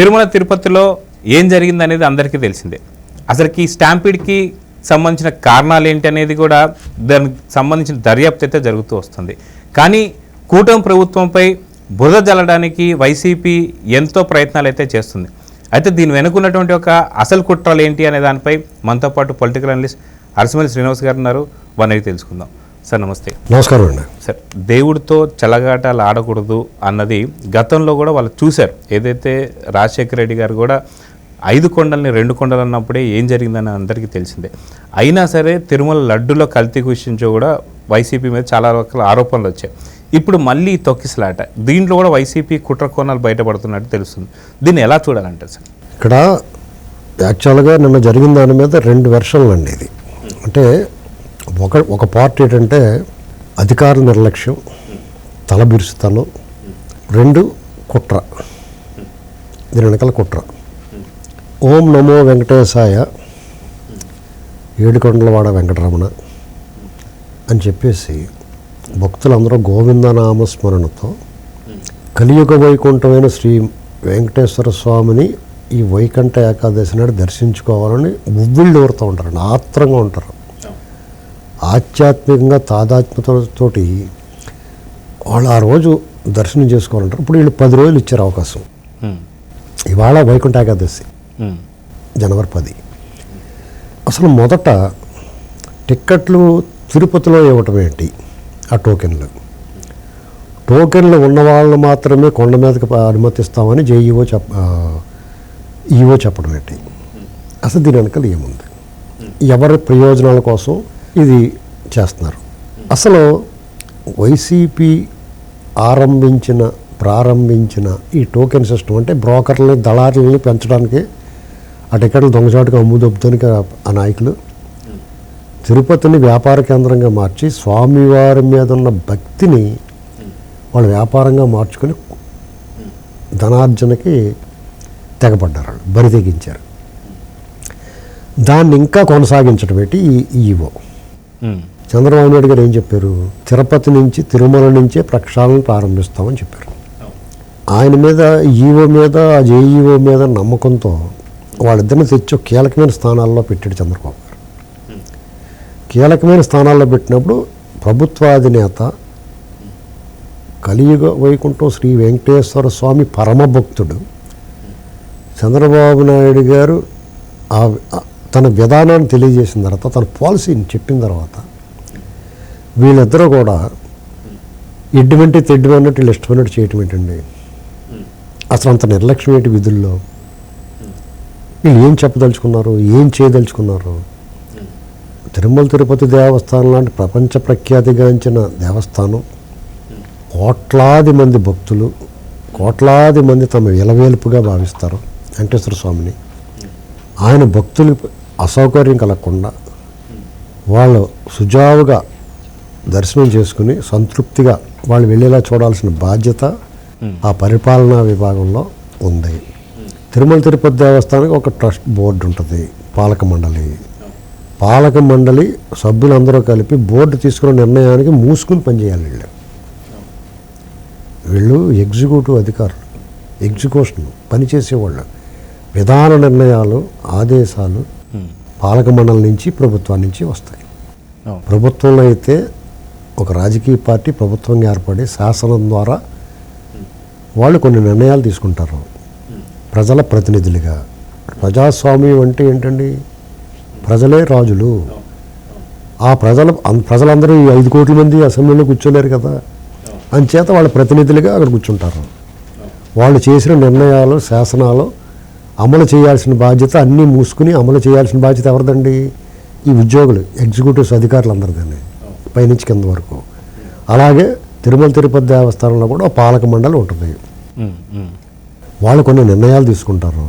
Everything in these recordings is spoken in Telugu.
తిరుమల తిరుపతిలో ఏం జరిగింది అనేది అందరికీ తెలిసిందే. అసలుకి స్టాంపిడ్కి స్టాంపీడ్కి సంబంధించిన కారణాలు ఏంటి అనేది కూడా దానికి సంబంధించిన దర్యాప్తు అయితే జరుగుతూ వస్తుంది. కానీ కూటమి ప్రభుత్వంపై బురద జల్లడానికి వైసీపీ ఎంతో ప్రయత్నాలు అయితే చేస్తుంది. అయితే దీని వెనుకున్నటువంటి ఒక అసలు కుట్రలు ఏంటి అనే దానిపై మనతో పాటు పొలిటికల్ అనలిస్ట్ అరసమల్లి శ్రీనివాస్ గారు ఉన్నారు. వారిని తెలుసుకుందాం. సార్ నమస్తే. నమస్కారం అండి. సార్ దేవుడితో చెలగాటాలు ఆడకూడదు అన్నది గతంలో కూడా వాళ్ళు చూశారు. ఏదైతే రాజశేఖర రెడ్డి గారు కూడా ఐదు కొండల్ని రెండు కొండలు అన్నప్పుడే ఏం జరిగిందని అందరికీ తెలిసిందే. అయినా సరే తిరుమల లడ్డులో కల్తీ విషయంలో కూడా వైసీపీ మీద చాలా రకాల ఆరోపణలు వచ్చాయి. ఇప్పుడు మళ్ళీ తొక్కిసలాట. దీంట్లో కూడా వైసీపీ కుట్ర కోణాలు బయటపడుతున్నట్టు తెలుస్తుంది. దీన్ని ఎలా చూడాలంటారు సార్? ఇక్కడ యాక్చువల్గా నిన్న జరిగిన దాని మీద రెండు వెర్షన్లు అండి ఇది. అంటే ఒక ఒక పార్ట్ ఏంటంటే అధికార నిర్లక్ష్యం తలబిరుసుతనం రెండు కుట్ర. దీని వెనకాల కుట్ర. ఓం నమో వెంకటేశాయ ఏడుకొండలవాడ వెంకటరమణ అని చెప్పేసి భక్తులందరూ గోవిందనామస్మరణతో కలియుగ వైకుంఠమైన శ్రీ వెంకటేశ్వర స్వామిని ఈ వైకుంఠ ఏకాదశి నాడు దర్శించుకోవాలని ఉవ్విళ్ళు ఊరుతూ ఉంటారండి. ఆత్రంగా ఉంటారు. ఆధ్యాత్మికంగా తాదాత్మ్యతతోటి వాళ్ళు ఆ రోజు దర్శనం చేసుకోవాలంటారు. ఇప్పుడు వీళ్ళు పది రోజులు ఇచ్చారు అవకాశం. ఇవాళ వైకుంఠ ఏకాదశి. జనవరి పది. అసలు మొదట టిక్కెట్లు తిరుపతిలో ఇవ్వటం ఏంటి? ఆ టోకెన్లు. టోకెన్లు ఉన్న వాళ్ళు మాత్రమే కొండ మీదకి అనుమతిస్తామని జేఈఓ చెప్ ఈఓ చెప్పడం ఏంటి? అసలు దీని వెనకాల ఏముంది? ఎవరి ప్రయోజనాల కోసం ఇది చేస్తున్నారు. అసలు వైసీపీ ఆరంభించిన ప్రారంభించిన ఈ టోకెన్ సిస్టమ్ అంటే బ్రోకర్లని దళారులని పెంచడానికి ఆ టికెట్లు దొంగచాటుగా అమ్ముదొబ్బుతానికి ఆ నాయకులు తిరుపతిని వ్యాపార కేంద్రంగా మార్చి స్వామివారి మీద ఉన్న భక్తిని వాళ్ళు వ్యాపారంగా మార్చుకొని ధనార్జనకి తెగపడ్డారు వాళ్ళు బరి తెగించారు దాన్ని ఇంకా కొనసాగించడం ఏంటి? ఈ ఈవో చంద్రబాబు నాయుడు గారు ఏం చెప్పారు? తిరుపతి నుంచి తిరుమల నుంచే ప్రక్షాళన ప్రారంభిస్తామని చెప్పారు. ఆయన మీద ఈఓ మీద ఆ జేఈఓ మీద నమ్మకంతో వాళ్ళిద్దరిని తెచ్చి కీలకమైన స్థానాల్లో పెట్టాడు చంద్రబాబు గారు. కీలకమైన స్థానాల్లో పెట్టినప్పుడు ప్రభుత్వాధినేత కలియుగ వైకుంఠం శ్రీ వెంకటేశ్వర స్వామి పరమభక్తుడు చంద్రబాబు నాయుడు గారు తన విధానాన్ని తెలియజేసిన తర్వాత తన పాలసీని చెప్పిన తర్వాత వీళ్ళిద్దరూ కూడా ఎడ్డుమంటే తెడ్డుమన్నట్టు వీళ్ళు ఇష్టమైనట్టు చేయటం ఏంటండి? అసలు అంత నిర్లక్ష్యం ఏంటి విధుల్లో? వీళ్ళు ఏం చెప్పదలుచుకున్నారు? ఏం చేయదలుచుకున్నారు? తిరుమల తిరుపతి దేవస్థానం లాంటి ప్రపంచ ప్రఖ్యాతిగాంచిన దేవస్థానం కోట్లాది మంది భక్తులు కోట్లాది మంది తమ విలవేల్పుగా భావిస్తారు వెంకటేశ్వర స్వామిని. ఆయన భక్తులకు అసౌకర్యం కలగకుండా వాళ్ళు సుజావుగా దర్శనం చేసుకుని సంతృప్తిగా వాళ్ళు వెళ్ళేలా చూడాల్సిన బాధ్యత ఆ పరిపాలనా విభాగంలో ఉంది. తిరుమల తిరుపతి దేవస్థానానికి ఒక ట్రస్ట్ బోర్డు ఉంటుంది పాలక మండలి. పాలక మండలి సభ్యులందరూ కలిపి బోర్డు తీసుకున్న నిర్ణయానికి మూసుకుని పనిచేయాలి వీళ్ళు. వీళ్ళు ఎగ్జిక్యూటివ్ అధికారులు ఎగ్జిక్యూషన్ పనిచేసేవాళ్ళు. విధాన నిర్ణయాలు ఆదేశాలు పాలక మండలి నుంచి ప్రభుత్వం నుంచి వస్తాయి. ప్రభుత్వంలో అయితే ఒక రాజకీయ పార్టీ ప్రభుత్వంగా ఏర్పడి శాసనం ద్వారా వాళ్ళు కొన్ని నిర్ణయాలు తీసుకుంటారు. ప్రజల ప్రతినిధులుగా. ప్రజాస్వామ్యం అంటే ఏంటండి? ప్రజలే రాజులు. ఆ ప్రజల ప్రజలందరూ ఈ ఐదు కోట్ల మంది అసెంబ్లీలో కూర్చోలేరు కదా. అంచేత వాళ్ళ ప్రతినిధులుగా అక్కడ కూర్చుంటారు. వాళ్ళు చేసిన నిర్ణయాలు శాసనాలు అమలు చేయాల్సిన బాధ్యత అన్నీ మూసుకుని అమలు చేయాల్సిన బాధ్యత ఎవరిదండి? ఈ ఉద్యోగులు ఎగ్జిక్యూటివ్స్ అధికారులందరిదండి పైనుంచి కింద వరకు. అలాగే తిరుమల తిరుపతి దేవస్థానంలో కూడా ఒక పాలక మండలి ఉంటుంది. వాళ్ళు కొన్ని నిర్ణయాలు తీసుకుంటారు.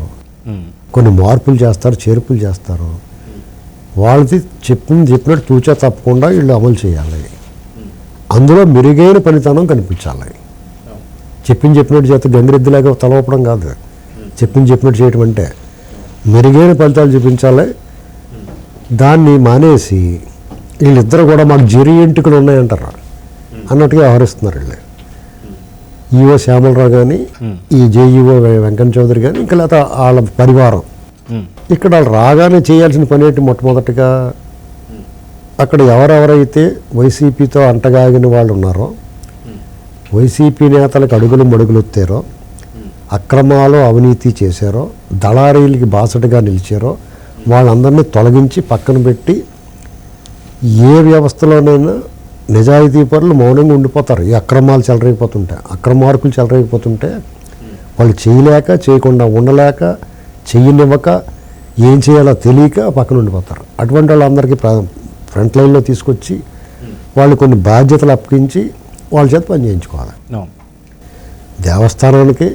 కొన్ని మార్పులు చేస్తారు చేర్పులు చేస్తారు. వాళ్ళది చెప్పింది చెప్పినట్టు తూచా తప్పకుండా వీళ్ళు అమలు చేయాలి. అందులో మెరుగైన పనితనం కనిపించాలి. చెప్పింది చెప్పినట్టు చేత గంగిరెద్దులాగా తలవపడం కాదు. చెప్పింది చెప్పినట్టు చేయటం అంటే మెరుగైన ఫలితాలు చూపించాలి. దాన్ని మానేసి వీళ్ళిద్దరు కూడా మాకు జరి ఎంటుకలు ఉన్నాయంటారు? అన్నట్టుగా వ్యవహరిస్తున్నారు వీళ్ళు. ఈఓ శ్యామలరావు కానీ ఈ జేఈఓ వెంకన్న చౌదరి కానీ ఇంకా లేదా వాళ్ళ పరివారం. ఇక్కడ వాళ్ళు రాగానే చేయాల్సిన పని ఏంటి మొట్టమొదటిగా? అక్కడ ఎవరెవరైతే వైసీపీతో అంటగాగిన వాళ్ళు ఉన్నారో వైసీపీ నేతలకు అడుగులు మడుగులు ఎత్తారో అక్రమాలు అవినీతి చేశారో దళారీలకి బాసటగా నిలిచారో వాళ్ళందరినీ తొలగించి పక్కన పెట్టి ఏ వ్యవస్థలోనైనా నిజాయితీ పరులు మౌనంగా ఉండిపోతారు. ఈ అక్రమాలు చెలరైపోతుంటే అక్రమార్కులు చెలరైపోతుంటే వాళ్ళు చేయలేక చేయకుండా ఉండలేక చెయ్యనివ్వక ఏం చేయాలో తెలియక పక్కన ఉండిపోతారు. అటువంటి వాళ్ళందరికీ ప్ర- ఫ్రంట్ లైన్లో తీసుకొచ్చి వాళ్ళు కొన్ని బాధ్యతలు అప్పగించి వాళ్ళ చేత పని చేయించుకోవాలి. దేవస్థానానికి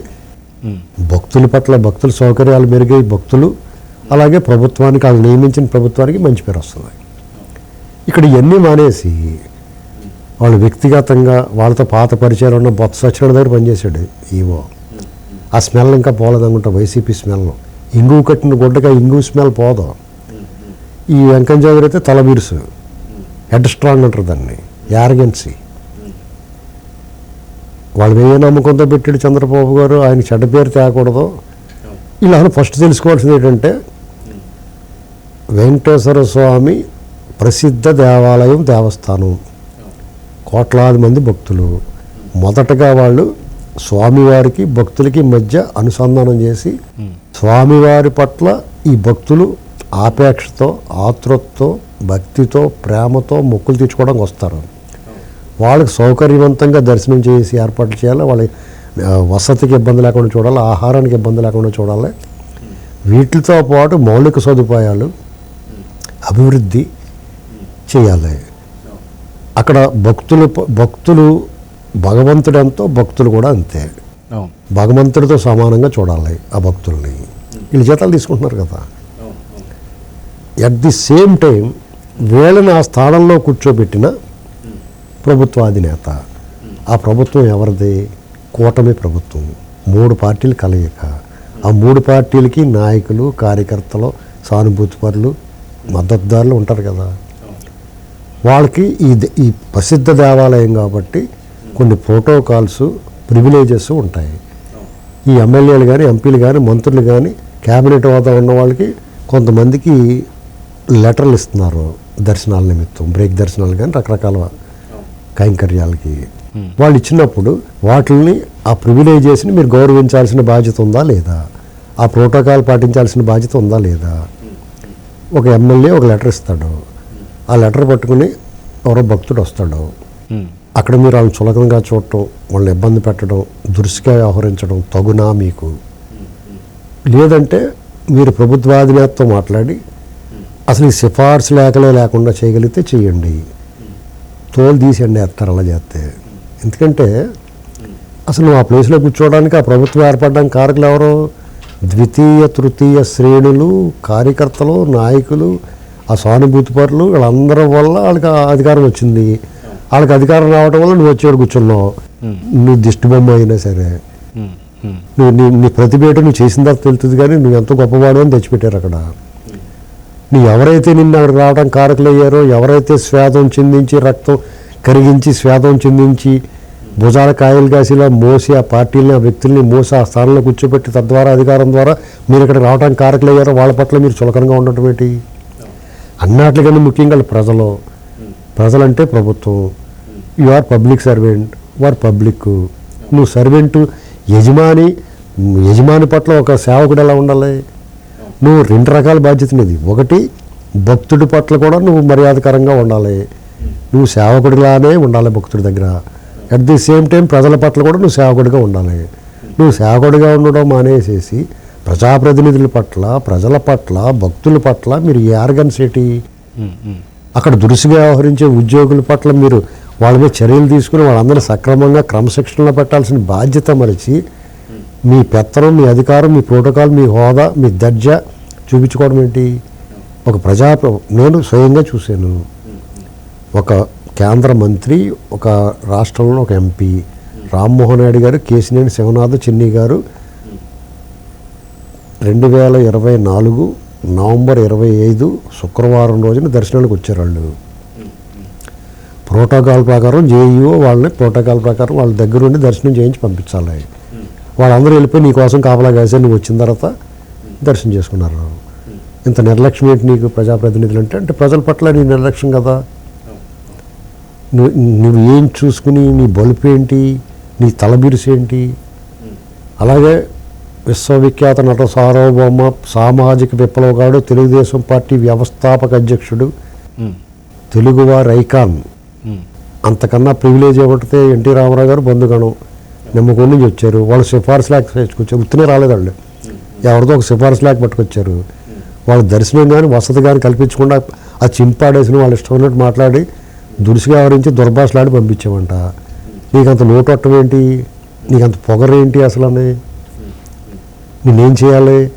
భక్తుల పట్ల భక్తుల సౌకర్యాలు మెరుగై భక్తులు అలాగే ప్రభుత్వానికి వాళ్ళు నియమించిన ప్రభుత్వానికి మంచి పేరు వస్తుంది. ఇక్కడ ఇవన్నీ మానేసి వాళ్ళు వ్యక్తిగతంగా వాళ్ళతో పాత పరిచయాలు ఉన్న బొత్స సత్యనారాయణ దగ్గర పనిచేశాడు ఈవో. ఆ స్మెల్ ఇంకా పోలేదనుకుంటా వైసీపీ స్మెల్. ఇంగువ కట్టిన గుడ్డగా ఇంగు స్మెల్ పోదు. ఈ వెంకయ్య చౌదరి అయితే తల బిరుసు హెడ్ స్ట్రాంగ్ అంటారు దాన్ని. యారగెన్సీ వాళ్ళు ఏ నమ్మకంతో పెట్టాడు చంద్రబాబు గారు? ఆయన చెడ్డ పేరు తేకూడదు. ఇలా ఫస్ట్ తెలుసుకోవాల్సింది ఏంటంటే వెంకటేశ్వర స్వామి ప్రసిద్ధ దేవాలయం దేవస్థానం. కోట్లాది మంది భక్తులు. మొదటగా వాళ్ళు స్వామివారికి భక్తులకి మధ్య అనుసంధానం చేసి స్వామివారి పట్ల ఈ భక్తులు ఆపేక్షతో ఆతృతతో భక్తితో ప్రేమతో మొక్కులు తీర్చుకోవడానికి వస్తారు. వాళ్ళకి సౌకర్యవంతంగా దర్శనం చేసి ఏర్పాట్లు చేయాలి. వాళ్ళ వసతికి ఇబ్బంది లేకుండా చూడాలి ఆహారానికి ఇబ్బంది లేకుండా చూడాలి. వీటితో పాటు మౌలిక సదుపాయాలు అభివృద్ధి చేయాలి. అక్కడ భక్తులు భక్తులు భగవంతుడు ఎంతో భక్తులు కూడా అంతే. భగవంతుడితో సమానంగా చూడాలి ఆ భక్తుల్ని. వీళ్ళు జీతాలు తీసుకుంటున్నారు కదా. ఎట్ ది సేమ్ టైం వీళ్ళని ఆ స్థానంలో కూర్చోబెట్టిన ప్రభుత్వ అధినేత ఆ ప్రభుత్వం ఎవరిది? కూటమి ప్రభుత్వం. మూడు పార్టీలు కలయిక. ఆ మూడు పార్టీలకి నాయకులు కార్యకర్తలు సానుభూతిపరులు మద్దతుదారులు ఉంటారు కదా. వాళ్ళకి ఈ ద- ఈ ప్రసిద్ధ దేవాలయం కాబట్టి కొన్ని ప్రోటోకాల్స్ ప్రివిలేజెస్ ఉంటాయి. ఈ ఎమ్మెల్యేలు కానీ ఎంపీలు కానీ మంత్రులు కానీ క్యాబినెట్ హోదా ఉన్న వాళ్ళకి కొంతమందికి లెటర్లు ఇస్తున్నారు. దర్శనాల నిమిత్తం బ్రేక్ దర్శనాలు కానీ రకరకాల కైంకర్యాలకి. వాళ్ళు ఇచ్చినప్పుడు వాటిని ఆ ప్రివిలేజెస్ని మీరు గౌరవించాల్సిన బాధ్యత ఉందా లేదా? ఆ ప్రోటోకాల్ పాటించాల్సిన బాధ్యత ఉందా లేదా? ఒక ఎమ్మెల్యే ఒక లెటర్ ఇస్తాడు. ఆ లెటర్ పట్టుకుని ఎవరో భక్తుడు వస్తాడు. అక్కడ మీరు వాళ్ళని చులకనగా చూడటం వాళ్ళని ఇబ్బంది పెట్టడం దురుసుగా వ్యవహరించడం తగునా మీకు? లేదంటే మీరు ప్రభుత్వాధినేతతో మాట్లాడి అసలు ఈ సిఫార్సు లేఖలే లేకుండా చేయగలిగితే చేయండి. తోలు తీసేయండి ఎత్తారు అలా చేస్తే. ఎందుకంటే అసలు నువ్వు ఆ ప్లేస్లో కూర్చోవడానికి ఆ ప్రభుత్వం ఏర్పడడానికి కారకులు ఎవరు? ద్వితీయ తృతీయ శ్రేణులు కార్యకర్తలు నాయకులు ఆ సానుభూతిపరులు వీళ్ళందరి వల్ల వాళ్ళకి ఆ అధికారం వచ్చింది. వాళ్ళకి అధికారం రావడం వల్ల నువ్వు వచ్చేవాడు కూర్చున్నావు. నువ్వు దిష్టి బొమ్మ అయినా సరే. నువ్వు నీ నీ ప్రతిభేట నువ్వు చేసిన తర్వాత తెలుస్తుంది కానీ నువ్వు ఎంత గొప్పవాడు అని తెచ్చిపెట్టారు అక్కడ. నీ ఎవరైతే నిన్ను అక్కడ రావడం కారకులయ్యారో ఎవరైతే స్వేదం చిందించి రక్తం కరిగించి స్వేదం చిందించి భుజాల కాయలు కాసిలా మోసి ఆ పార్టీలని ఆ వ్యక్తుల్ని మోసి ఆ స్థానంలో కూర్చోబెట్టి తద్వారా అధికారం ద్వారా మీరు ఇక్కడ రావడానికి కారకులయ్యారో వాళ్ళ పట్ల మీరు చులకనగా ఉండటం ఏంటి? అన్నట్లుగానే ముఖ్యంగా ప్రజలు. ప్రజలంటే ప్రభుత్వం. యు ఆర్ పబ్లిక్ సర్వెంట్ వారు పబ్లిక్ నువ్వు సర్వెంట్ యజమాని యజమాని పట్ల ఒక సేవకుడు ఎలా ఉండాలి? నువ్వు రెండు రకాల బాధ్యత నీది. ఒకటి భక్తుడి పట్ల కూడా నువ్వు మర్యాదకరంగా ఉండాలి. నువ్వు సేవకుడిలానే ఉండాలి భక్తుడి దగ్గర. అట్ ది సేమ్ టైం ప్రజల పట్ల కూడా నువ్వు సేవకుడిగా ఉండాలి. నువ్వు సేవకుడిగా ఉండడం మానేసేసి ప్రజాప్రతినిధుల పట్ల ప్రజల పట్ల భక్తుల పట్ల మీరు ఏ ఆర్గన్స్ ఏంటి? అక్కడ దురుసుగా వ్యవహరించే ఉద్యోగుల పట్ల మీరు వాళ్ళ మీద చర్యలు తీసుకుని వాళ్ళందరినీ సక్రమంగా క్రమశిక్షణలో పెట్టాల్సిన బాధ్యత మరిచి మీ పెత్తనం మీ అధికారం మీ ప్రోటోకాల్ మీ హోదా మీ దర్జా చూపించుకోవడం ఏంటి? ఒక ప్రజా నేను స్వయంగా చూశాను. ఒక కేంద్ర మంత్రి ఒక రాష్ట్రంలో ఒక ఎంపీ రామ్మోహన్ నాయుడు గారు కేసినేని శివనాథ్ చిన్ని గారు రెండు వేల ఇరవై నాలుగు నవంబర్ ఇరవై ఐదు శుక్రవారం రోజున దర్శనానికి వచ్చారు వాళ్ళు. ప్రోటోకాల్ ప్రకారం జేఈఓ వాళ్ళని ప్రోటోకాల్ ప్రకారం వాళ్ళ దగ్గరుండి దర్శనం చేయించి పంపించాలి. వాళ్ళందరూ వెళ్ళిపోయి నీ కోసం కాపలా కాసే నువ్వు వచ్చిన తర్వాత దర్శనం చేసుకున్నారు ఇంత నిర్లక్ష్యం ఏంటి నీకు ప్రజాప్రతినిధులు అంటే అంటే ప్రజల పట్ల నీ నిర్లక్ష్యం కదా. నువ్వు నువ్వు ఏం చూసుకుని నీ బలుపు ఏంటి నీ తలబిరుసు ఏంటి? అలాగే విశ్వవిఖ్యాత నట సార్వభౌమ సామాజిక విప్లవగాడు తెలుగుదేశం పార్టీ వ్యవస్థాపక అధ్యక్షుడు తెలుగువారి ఐకాన్ అంతకన్నా ప్రివిలేజ్ ఏమంటే ఎన్టీ రామారావు గారు బంధుగణం. నిమ్మకూరు నుంచి వచ్చారు వాళ్ళు సిఫార్సు లేక చేసుకొచ్చారు ఉత్తినే రాలేదు వాళ్ళు. ఎవరితో ఒక సిఫార్సు లేక పట్టుకొచ్చారు. వాళ్ళ దర్శనం కానీ వసతి కానీ కల్పించకుండా ఆ చింపాడేసిన వాళ్ళు ఇష్టం ఉన్నట్టు మాట్లాడి దురుసుగా వ్యవహరించి దుర్భాషలాడి పంపించామంట. నీకంత నోటొట్టం ఏంటి? నీకంత పొగరేంటి అసలు అని నేనేం చేయాలి?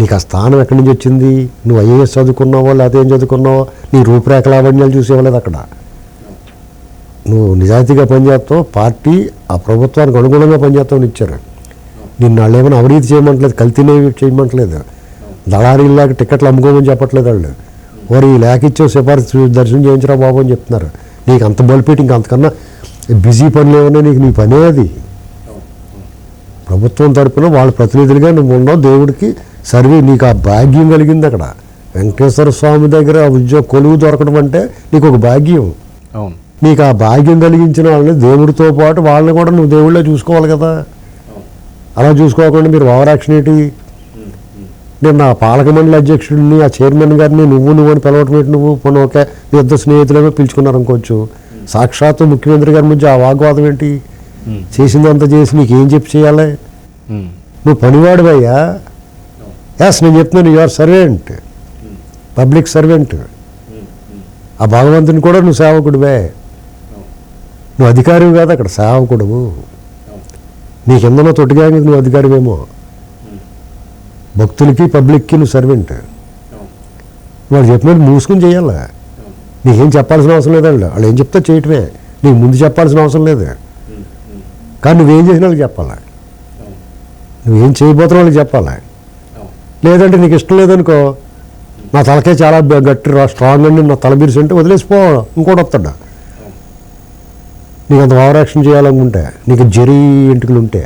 నీకు ఆ స్థానం ఎక్కడి నుంచి వచ్చింది? నువ్వు ఐఏఎస్ చదువుకున్నావో? లేకపోతే ఏం చదువుకున్నావో? నీ రూపురేఖ లావణ్యాలు చూసేవాలేదు అక్కడ నువ్వు నిజాయితీగా పనిచేస్తావు పార్టీ ఆ ప్రభుత్వానికి అనుగుణంగా పనిచేస్తావు అని ఇచ్చారు. నిన్ను వాళ్ళు ఏమైనా అవినీతి చేయమంటలేదు కల్తీనేవి చేయమంటలేదు. దళారీలాగా టికెట్లు అమ్ముకోమని చెప్పట్లేదు వాళ్ళు. వారు ఈ లేఖ ఇచ్చావు సిఫార్సు దర్శనం చేయించరా బాబు అని చెప్తున్నారు. నీకు అంత బలిపెట్టి ఇంక అంతకన్నా బిజీ పనులు ఏమన్నా నీకు నీ పనే అది. ప్రభుత్వం తరపున వాళ్ళ ప్రతినిధులుగా నువ్వు ఉన్నావు దేవుడికి సర్వే నీకు ఆ భాగ్యం కలిగింది అక్కడ. వెంకటేశ్వర స్వామి దగ్గర ఉద్యోగ కొలువు దొరకడం అంటే నీకు ఒక భాగ్యం. అవును. నీకు ఆ భాగ్యం కలిగించిన వాళ్ళని దేవుడితో పాటు వాళ్ళని కూడా నువ్వు దేవుళ్ళే చూసుకోవాలి కదా. అలా చూసుకోకుండా మీరు ఓవరాక్షన్ ఏంటి? నేను నా పాలక మండలి అధ్యక్షుడిని ఆ చైర్మన్ గారిని నువ్వు నువ్వు అని పిలవటం ఏంటి నువ్వు? పోనీ ఓకే మీ ఇద్దరు స్నేహితులేమో పిలుచుకున్నారు అనుకోవచ్చు. సాక్షాత్తు ముఖ్యమంత్రి గారి మధ్య ఆ వాగ్వాదం ఏంటి? ఉమ్, చేసిందంతా చేసి నీకు ఏం చెప్పి చేయాలి? నువ్వు పనివాడివయ్యా ఎస్ నేను చెప్తున్నాను యువర్ సర్వెంట్ పబ్లిక్ సర్వెంట్ ఆ భగవంతుని కూడా నువ్వు సేవకుడివే. నువ్వు అధికారివి కాదు అక్కడ సేవకుడువు. నీ కిందన తొట్టిగానికి నువ్వు అధికారివేమో. భక్తులకి పబ్లిక్కి నువ్వు సర్వెంట్. వాళ్ళు చెప్పినట్టు మూసుకుని చేయాలి? నీకేం చెప్పాల్సిన అవసరం లేదు వాళ్ళు వాళ్ళు ఏం చెప్తే చేయటమే. నీకు ముందు చెప్పాల్సిన అవసరం లేదు. కానీ నువ్వేం చేసిన వాళ్ళకి చెప్పాలి? నువ్వేం చేయబోతున్నా వాళ్ళకి చెప్పాలి? లేదంటే నీకు ఇష్టం లేదనుకో నా తలకే చాలా గట్టి రా- స్ట్రాంగ్ అండి నా తల బిరిసి అంటే వదిలేసిపో ఇంకోటి వస్తాడు? నీకు అంత ఓవర్ చేయాలనుకుంటే నీకు జరీ ఇంటికలు ఉంటే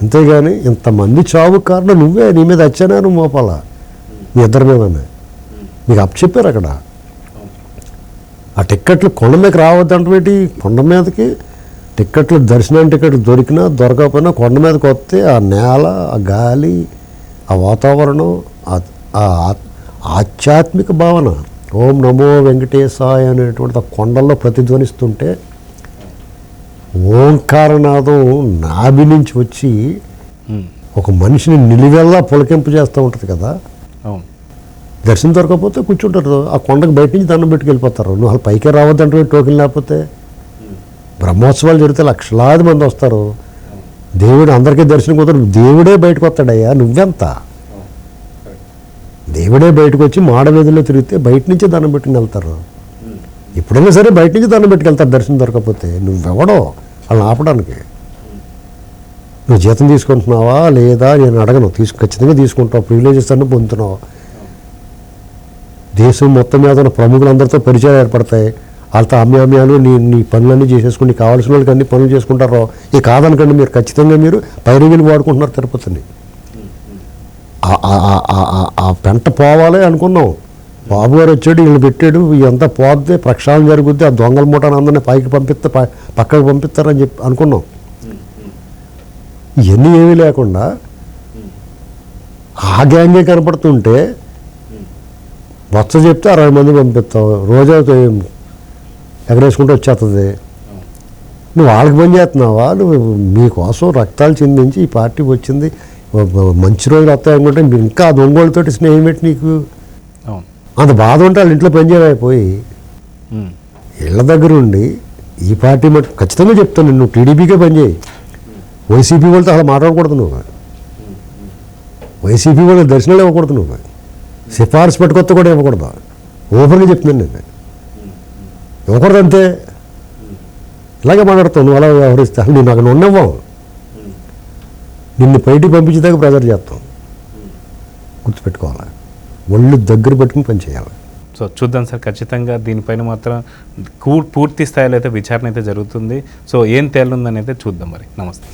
అంతేగాని ఇంతమంది చావు కారణం నువ్వే నీ మీద వచ్చానా నువ్వు నీ మీ ఇద్దరి మీదనే నీకు అప్ చెప్పారు అక్కడ. ఆ టిక్కెట్లు కొండ మీదకి రావద్దంటే కొండ మీదకి టిక్కెట్లు దర్శనం టికెట్లు దొరికినా దొరకకపోయినా కొండ మీదకి వస్తే ఆ నేల ఆ గాలి ఆ వాతావరణం ఆ- ఆత్- ఆధ్యాత్మిక భావన ఓం నమో వెంకటేశాయ అనేటువంటి ఆ కొండల్లో ప్రతిధ్వనిస్తుంటే ఓంకారనాదం నాభి నుంచి వచ్చి ఒక మనిషిని నిలువెల్లా పులకింపు చేస్తూ ఉంటుంది కదా. దర్శనం దొరకకపోతే కూర్చుంటారు. ఆ కొండకు బయట నుంచి దండం పెట్టుకు వెళ్ళిపోతారు. నువ్వు అసలు పైకే రావద్దంటే టోకెన్ లేకపోతే. బ్రహ్మోత్సవాలు జరిగితే లక్షలాది మంది వస్తారు. దేవుడు అందరికీ దర్శనం కుదరదు. దేవుడే బయటకు వస్తాడయ్యా. నువ్వెంత? దేవుడే బయటకు వచ్చి మాడ వీధుల్లో తిరిగితే బయట నుంచే దండం పెట్టుకుని వెళ్తారు. ఎప్పుడైనా సరే బయట నుంచి దండం పెట్టుకు వెళ్తారు దర్శనం దొరకకపోతే నువ్వెవడో? వాళ్ళని ఆపడానికి. నువ్వు జీతం తీసుకుంటున్నావా లేదా నేను అడగను. తీసుకు ఖచ్చితంగా తీసుకుంటావు. ప్రివిలేజెస్ అన్నీ పొందుతున్నావు. దేశం మొత్తం మీద ఉన్న ప్రముఖులందరితో పరిచయాలు ఏర్పడతాయి. వాళ్ళతో అమ్యామ్యాలు నీ నీ పనులన్నీ చేసేసుకుని కావాల్సిన వాళ్ళకి అన్ని పనులు చేసుకుంటారో. ఈ కాదనకండి మీరు. ఖచ్చితంగా మీరు పైరుగిలు వాడుకుంటున్నారు తిరుపతిని. ఆ- పెంట పోవాలి అనుకున్నాం. బాబు గారు వచ్చాడు వీళ్ళు పెట్టాడు ఇదంతా పోద్ది ప్రక్షాళన జరుగుద్ది ఆ దొంగల మూటను అందరినీ పైకి పంపిస్తే పక్కకు పంపిస్తారని చెప్పి అనుకున్నాం. ఇవన్నీ ఏమీ లేకుండా ఆ గ్యాంగే కనపడుతుంటే వచ్చ చెప్తే అరవై మంది పంపిస్తావు రోజా ఎగరేసుకుంటూ వచ్చేస్తుంది నువ్వు వాళ్ళకి పని చేస్తున్నావా? నువ్వు మీకోసం రక్తాలు చిందించి ఈ పార్టీ వచ్చింది. మంచి రోజులు వస్తాయి అనుకుంటే మీరు ఇంకా దొంగోళ్ళతోటి స్నేహం పెట్టి నీకు అంత బాధ ఉంటే వాళ్ళ ఇంట్లో పని చేయలేకపోయి ఉమ్, ఇళ్ళ దగ్గర ఉండి ఈ పార్టీ మటు ఖచ్చితంగా చెప్తాను నువ్వు టీడీపీకే పనిచేయి వైసీపీ వాళ్ళతో అలా మాట్లాడకూడదు నువ్వు. వైసీపీ వాళ్ళకి దర్శనాలు ఇవ్వకూడదు నువ్వు. సిఫార్సు పెట్టుకొత్త కూడా ఇవ్వకూడదు. ఓపెన్గా చెప్తున్నాను నేను. ఇవ్వకూడదు అంతే. ఇలాగే మాట్లాడతావు నువ్వు అలా వ్యవహరిస్తే నేను అక్కడ ఉండవు. నిన్ను బయటికి పంపించేదాకా ప్రెజర్ చేస్తాం. గుర్తుపెట్టుకోవాలి. ఒళ్ళు దగ్గర పెట్టుకుని పని చేయాలి. సో చూద్దాం సార్ ఖచ్చితంగా దీనిపైన మాత్రం కూ- పూర్తి స్థాయిలో అయితే విచారణ అయితే జరుగుతుంది. సో ఏం తేలుందని అయితే చూద్దాం మరి. నమస్తే.